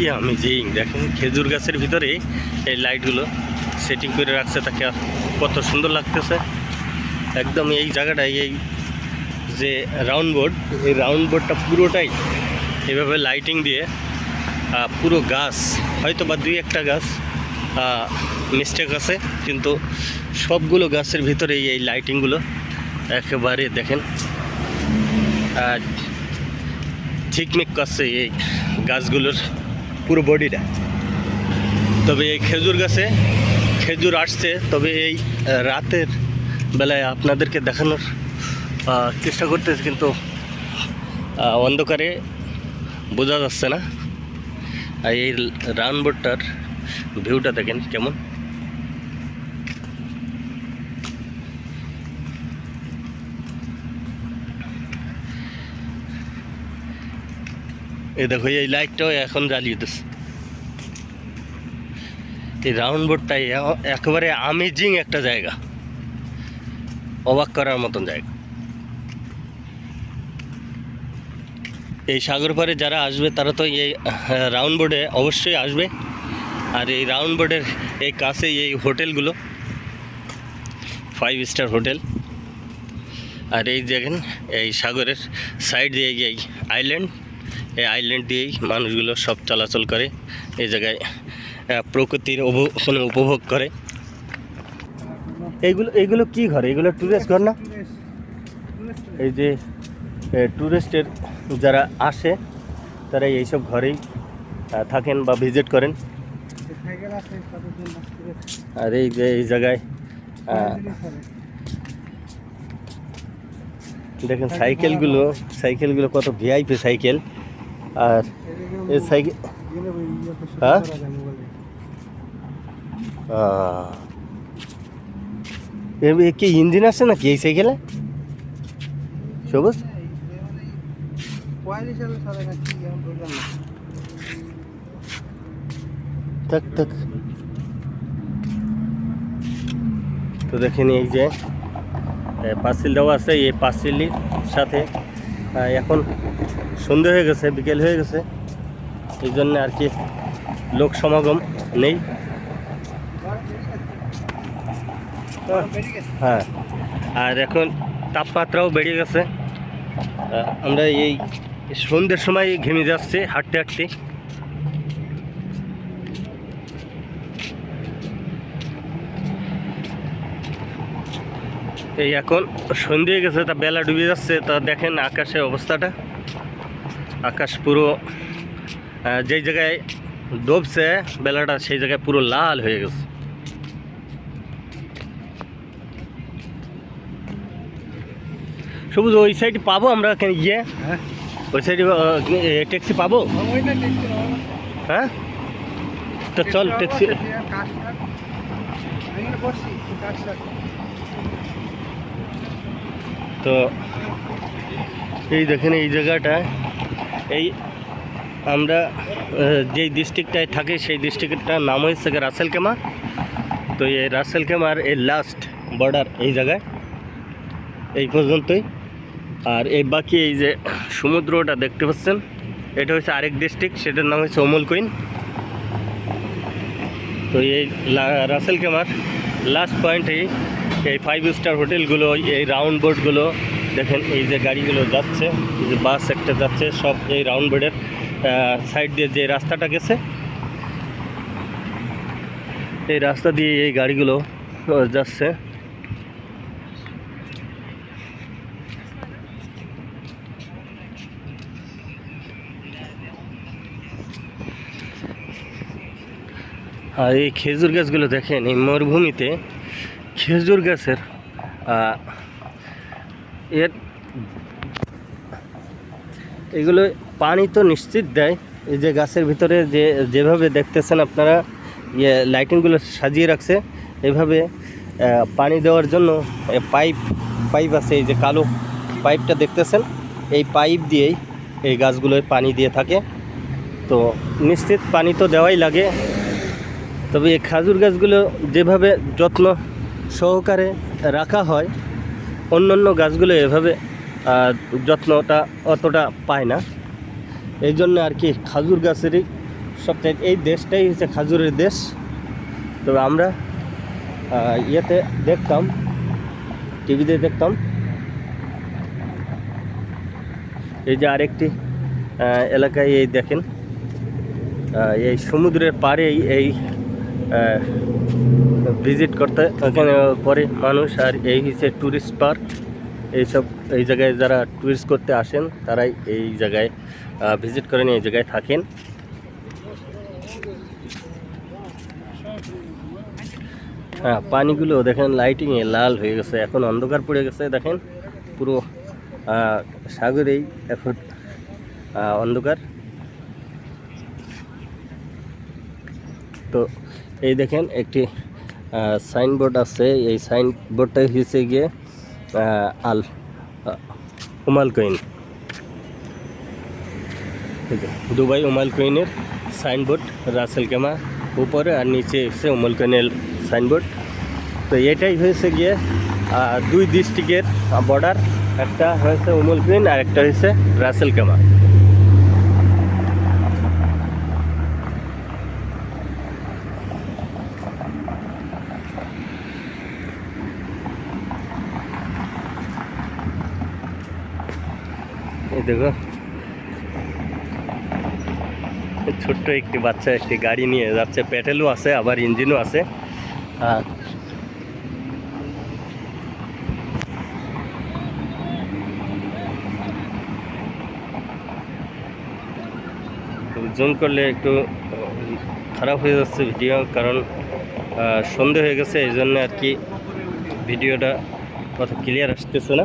কি আমি যেই দেখেন খেজুর গাছের ভিতরে এই লাইটগুলো সেটিং করে রাখছে তাকে কত সুন্দর লাগতেছে। একদম এই জায়গাটায় এই যে রাউন্ড বোর্ড এই রাউন্ড বোর্ডটা পুরোটাই এভাবে লাইটিং দিয়ে পুরো গাছ হয়তো বা দুই একটা গাছ মিস্টেক আছে কিন্তু সবগুলো গাছের ভিতরে এই লাইটিংগুলো একেবারে দেখেন। আহ, ঝিকমিক করছে এই গাছগুলোর পুরো বডিটা। তবে এই খেজুর গাছে খেজুর আসছে, তবে এই রাতের বেলায় আপনাদেরকে দেখানোর চেষ্টা করতেছে কিন্তু অন্ধকারে বোঝা যাচ্ছে না। আর এই রাউন্ড বোর্ডটার ভিউটা দেখেন কেমন। এই দেখো, এই লাইটটাও এখন জ্বালিয়ে দিচ্ছে। এই রাউন্ড বোর্ডটাই একেবারে আমেজিং একটা জায়গা। অবাক করার মতন জায়গা। এই সাগর পাড়ে যারা আসবে, তারা তো এই রাউন্ড বোর্ডে অবশ্যই আসবে। আর এই রাউন্ড বোর্ডের এই কাছে এই হোটেলগুলো। Five star hotel. আর এই দেখেন, এই সাগরের সাইড দিয়ে এই আইল্যান্ড এই আইল্যান্ড দিয়েই মানুষগুলো সব চলাচল করে, এই জায়গায় প্রকৃতির মানে উপভোগ করে। এইগুলো এইগুলো কি ঘর? এগুলো টুরিস্ট ঘর না? এই যে ট্যুরিস্টের যারা আসে, তারা এইসব ঘরেই থাকেন বা ভিজিট করেন। আর এই যে, এই জায়গায় দেখেন সাইকেলগুলো সাইকেলগুলো কত ভিআইপি সাইকেল। আর এই সাইকেল হ্যাঁ? কি ইঞ্জিন আছে নাকি এই সাইকেলে? সবুজ? থাক থাক। তো দেখেন এই যে পাঁচিল দেওয়া আছে, এই পাঁচিলির সাথে। এখন সন্ধে হয়ে গেছে, বিকেল হয়ে গেছে। এই জন্য আর কি লোক সমাগম নেই। হ্যাঁ আর এখন তাপমাত্রাও বেড়ে গেছে। আমরা এই সন্ধ্যের সময় ঘেমে যাচ্ছি, হাঁটতে হাঁটতে। এই এখন সন্ধে হয়ে গেছে তা বেলা ডুবে যাচ্ছে তা দেখেন আকাশের অবস্থাটা। আকাশ পুরো যেই জায়গায় ডুবছে বেলাটা সেই জায়গায় পুরো লাল হয়ে গেছে। সবুজ ওই সাইডে পাবো আমরা এখানে গিয়ে? ওই সাইডে ট্যাক্সি পাবো? হ্যাঁ? তো চল ট্যাক্সি তো এই দেখেন এই জায়গাটা। এই আমরা যেই ডিস্ট্রিক্টটায় থাকি, সেই ডিস্ট্রিক্টটার নাম গিয়ে রাসেল কেমা তো এই রাসেল কেমার এই লাস্ট বর্ডার এই জায়গায়। এই পর্যন্তই। আর এই বাকি এই যে সমুদ্রটা দেখতে পাচ্ছেন, এটা হচ্ছে আরেক ডিস্ট্রিক্ট সেটার নাম হচ্ছে অমল কুইন। তো এই রাসেল কেমার লাস্ট পয়েন্ট এই এই ফাইভ স্টার হোটেলগুলো এই রাউন্ড বোর্ডগুলো দেখেন এই যে গাড়িগুলো যাচ্ছে, এই যে বাস একটা যাচ্ছে, সব এই রাউন্ড বোর্ডের সাইড দিয়ে যে রাস্তাটা গেছে, এই রাস্তা দিয়ে এই গাড়িগুলো যাচ্ছে। আর এই খেজুর গাছগুলো দেখেন, এই মরুভূমিতে খেজুর গাছের এর এগুলো পানি তো নিশ্চিত দেয়। এই যে গাছের ভিতরে যে, যেভাবে দেখতেছেন আপনারা ইয়ে লাইটিংগুলো সাজিয়ে রাখছে, এভাবে পানি দেওয়ার জন্য পাইপ পাইপ আছে, এই যে কালো পাইপটা দেখতেছেন, এই পাইপ দিয়েই এই গাছগুলোয় পানি দিয়ে থাকে। তো নিশ্চিত পানি তো দেওয়াই লাগে। তবে এই খাজুর গাছগুলো যেভাবে যত্ন সহকারে রাখা হয়। অন্য অন্য গাছগুলো এভাবে যত্নটা অতটা পায় না। এই জন্য আর কি খাজুর গাছেরই সবচেয়ে এই দেশটাই হচ্ছে খাজুরের দেশ। তবে আমরা ইয়েতে দেখতাম, টিভিতে দেখতাম। এই যে আরেকটি এলাকায় এই দেখেন এই সমুদ্রের পাড়েই এই ভিজিট করতে। এখানে পরে মানুষ আর এই হচ্ছে ট্যুরিস্ট পার্ক এইসব, এই জায়গায় যারা ট্যুরিস্ট করতে আসেন, তারাই এই জায়গায় ভিজিট করেন এই জায়গায় থাকেন। হ্যাঁ পানিগুলো দেখেন লাইটিংয়ে লাল হয়ে গেছে, এখন অন্ধকার পড়ে গেছে, দেখেন। পুরো সাগরেই এখন অন্ধকার। তো এই দেখেন একটি সাইনবোর্ড আছে। এই সাইনবোর্ডটা হচ্ছে গিয়ে আল উমাল কইন দুবাই উমাল কইনের সাইনবোর্ড রাসেল কেমা উপরে আর নিচে হচ্ছে উমাল কইনের সাইনবোর্ড তো এটাই হয়েছে গিয়ে দুই ডিস্ট্রিক্টের বর্ডার একটা হয়েছে উমল কুইন আর একটা হয়েছে রাসেল কেমা। দেখো। ছোট্ট একটি বাচ্চা, একটি গাড়ি নিয়ে যাচ্ছে। পেটেলও আছে, আবার ইঞ্জিনও আছে। আর জুম করলে একটু খারাপ হয়ে যাচ্ছে ভিডিও, কারণ সন্ধে হয়ে গেছে, এই জন্য আর কি ভিডিওটা কত ক্লিয়ার আসতেছে না।